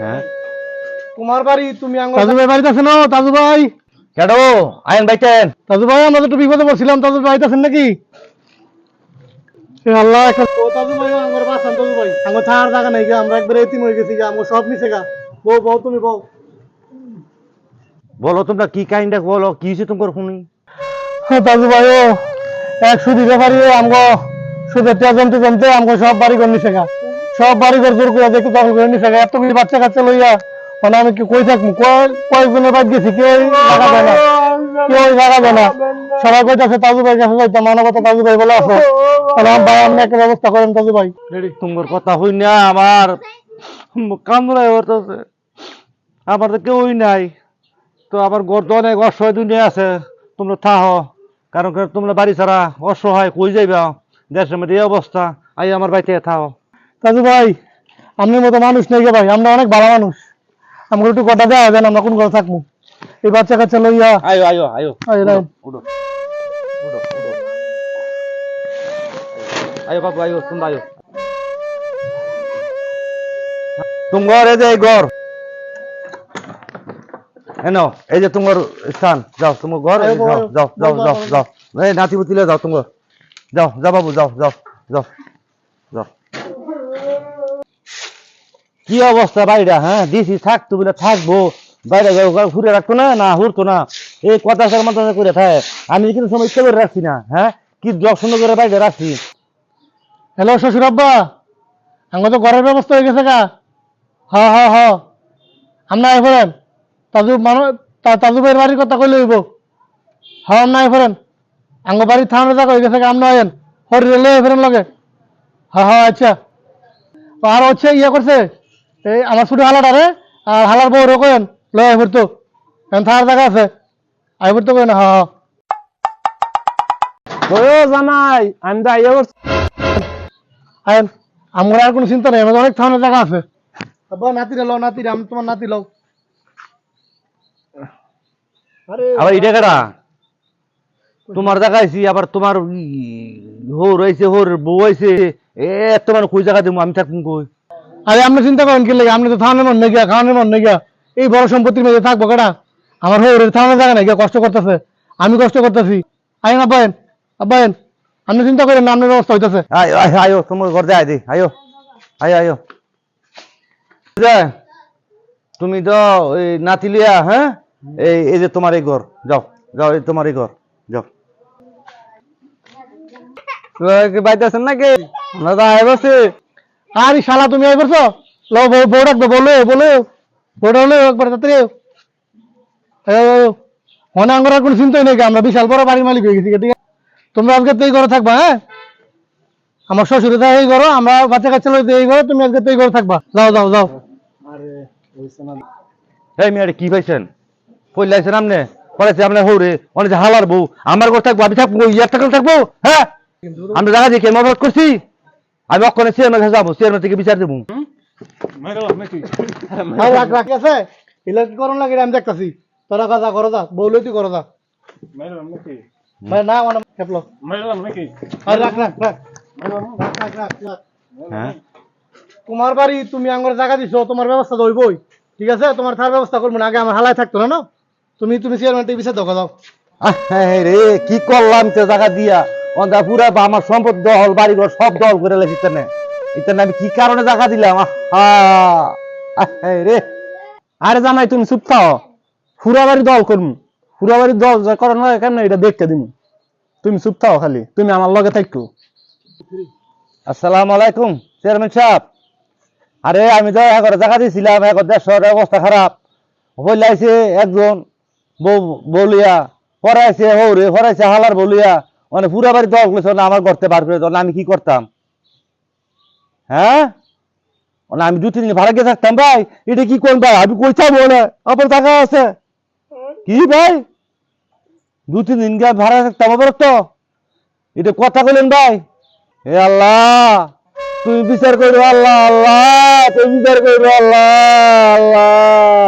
হ্যাঁ তোমার বাড়ি তুমি তাজু ভাই বাড়িতে আছেন? তাজু ভাই। কেডো আইন বাইতেন তাজু ভাই আমরা তো একটু বিপদে পড়ছিলাম। তাজু বাড়িতে আছেন নাকি? আল্লাহ একটা ও তাজু ভাই আমার বাসান তাজু ভাই। আমার থার জায়গা নাই আমরা একবার এতিম হয়ে গেছি আমার সব নিচে গা। বউ বউ তুমি বউ। বলো তোমরা কি কাহিনীটা বলো কি হয়েছে তোমার শুনি হ্যাঁ, তাজু ভাই ও এক সুদি ব্যাপারী আমগো সুদের টিয়া জমতে জমতে আমগো সব বাড়ি নিছে গা সব বাড়ি ঘর জোর করে দেখে দখল করে নিছে গা এতগুলি বাচ্চা কাচ্চা লইয়া মানে আমি কি কই থাকব? কয় কয়েকজনের বাদ গেছি কেউ জায়গা দেয় না। কেউ জায়গা দেয় না। সবাই কইতাছে, তাজু ভাই কাছে যাইতাম। মানবত তাজু ভাই বলে আছে তাহলে আমার ভাই, আপনি একটা ব্যবস্থা করেন, তাজু ভাই। তোমার কথা হই না আমার। কামড়ায় হতেছে আমার তো কেউই নাই। তো আমার তো অনেক অসহায় দুনিয়া আছে। তোমরা থাহ। কারণ তোমরা বাড়ি ছাড়া অসহায় কই যাইবা? দেশের মধ্যে এই অবস্থা। আই আমার বাড়িতে থাও। তাজু ভাই আপনার মতো মানুষ নেই গে ভাই আমরা অনেক ভালো মানুষ। আমাকে একটু কথা দেওয়া দেন আমরা কোন ঘরে থাকব? এই বাচ্চা কাচ্চা লইয়া। আয়ো আয়ো আয়ো। আয়। উঠো উঠো উঠো আয়ো বাবু আয়ো তোমরা আয়ো। তোমার এই যে ঘর। এনো এই যে তোমার স্থান। যাও তোমার ঘর যাও যাও যাও যাও এই নাতি পুতিলে যাও তোমার যাও যাও বাবু, যাও যাও যাও যাও। কি অবস্থা বাইরা হ্যাঁ? দিছি থাকতো বলে থাকব। বাইরে ঘুরে রাখতো না না হুড়তো না। এই কথা সার মতো করে থাকে। আমি কিন্তু সময় ইচ্ছে করে রাখছি না হ্যাঁ? কি যত্ন করে বাইরে রাখছি। হ্যালো, শ্বশুর আব্বা। আমার তো ঘরের ব্যবস্থা হয়ে গেছে গা। হ হ হ। আমরা আই ফেরেন তাজু মানুষ তাজু ভাইয়ের বাড়ির কথা কইলে হইব। হ, আমরা আই ফেরেন আঙ্গ থানার জায়গা হয়ে গেছে আমরা আইন হরি রেলে ফেরেন লগে। হ্যাঁ হ্যাঁ আচ্ছা। আর হচ্ছে ইয়ে করছে এই আমার ছুটি হালাটা রে আর হালার বউ রোকেন লয় ফেরতো। এখন থানার জায়গা আছে। আই ফেরতো কেন হ্যাঁ হ্যাঁ ও জামাই আমি তো আইয়া আয়েন আমার আর কোনো চিন্তা নেই আমাদের অনেক থানার জায়গা আছে। নাতিরে লও নাতিরে আমি তোমার নাতি লও। আরে আবার কেডা? তোমার দেখাইছি আবার তোমার হোর হয়েছে হোর বউ হয়েছে এ তোমার কই জায়গা দেবো আমি থাকুন কই? আরে আপনি চিন্তা করেন কি লাগে? আপনি তো থানার মন নেই গিয়া খাওয়ানোর মন নেই গিয়া এই বড় সম্পত্তির মধ্যে থাকব কেডা? আমার হৌরের থানার জায়গা নেই গিয়া কষ্ট করতেছে। আমি কষ্ট করতেছি। আইন আব্বায়েন। আব্বায়েন আপনি চিন্তা করেন না আপনার ব্যবস্থা হইতেছে। আয় তোমার ঘর যায় দে আয়ো। আয় আয়ো। তুমি তো এই নাতি লিয়া হ্যাঁ? এই এই যে তোমার এই ঘর যাও যাও এই তোমার এই ঘর যাও। বাইতে আছেন নাকি? তো আয় বসে। আরে শালা তুমি আই করছ লও বউ ডাকবে বলো বলো। বউটা হলো একবার তাড়াতাড়ি আয়ো। আয়ো, আয়ো, আয়ো। মনে আঙ্গুর আর কোনো চিন্তাই নেই আমরা বিশাল বড় বাড়ির মালিক হয়ে গেছি ঠিক আছে? তোমরা আজকে তো এই ঘরে থাকবা হ্যাঁ? আমার শ্বশুর এই ঘরে আমরা বাচ্চা কাচ্চা লইতে এই ঘরে তুমি আজকে তো এই ঘরে থাকবা। যাও যাও যাও। এই মেয়ে কি পাইছেন পড়লাইছেন আপনি? পড়াইছে আপনার হৌরে অনেক হালার বউ। আমার ঘর থাকব আমি থাকব ইয়ার থাকলে থাকব হ্যাঁ? আমরা জায়গা দিয়ে কেমন করছি? আমি অক্ষণে চেয়ারম্যান কাছে যাব চেয়ারম্যান থেকে বিচার দেবো। হ্যাঁ রাখ আছে? লাগে আমি দেখতাছি। তোরা কাজা করো যা বউ তুই করো যা। না মানে খেপলো। রাখ রাখ রাখ। হ্যাঁ। তোমার বাড়ি তুমি আঙ্গুর জায়গা দিছো তোমার ব্যবস্থা তো হইবই। ঠিক আছে? তোমার থার ব্যবস্থা করব না আগে আমার হালায় থাকতো না না? তুমি তুমি চেয়ারম্যান টিভি সাথে ধোকা দাও। আহ, হ্যাঁ রে কি করলাম তো জায়গা দিয়া? পুরা বা আমার সম্পদ দহল বাড়িঘর, সব দল করে লেছি ইতানে। ইতানে আমি কি কারণে জায়গা দিলাম? রে! আরে জামাই, তুমি চুপ থাও। ফুরাবাড়ি দল করমু। ফুরাবাড়ি দল যা করো না কেন এটা দেখতে দিমু। তুমি চুপ থাও খালি। তুমি আমার লগে থাকো আসসালামু আলাইকুম, চেয়ারম্যান সাহেব। আরে, আমি তো এখন জায়গা দিয়েছিলাম এখন দেশের অবস্থা খারাপ। হইলাইছে একজন বউ বলিয়া পড়াইছে হৌরে পড়াইছে, হালার বলিয়া মানে পুরা বাড়ি দল করেছে আমার করতে বার করে দিল আমি কি করতাম? হ্যাঁ? মানে আমি দু তিন ভাড়া গিয়ে থাকতাম, ভাই। এটা কি কোন ভাই? আমি কই চাবো না আবার টাকা আছে। কি ভাই? দু তিন দিন গিয়ে ভাড়া থাকতাম আবার তো এটা কথা বলেন ভাই। হে আল্লাহ! তুমি বিচার করো আল্লাহ আল্লাহ! তুমি বিচার করো আল্লাহ আল্লাহ!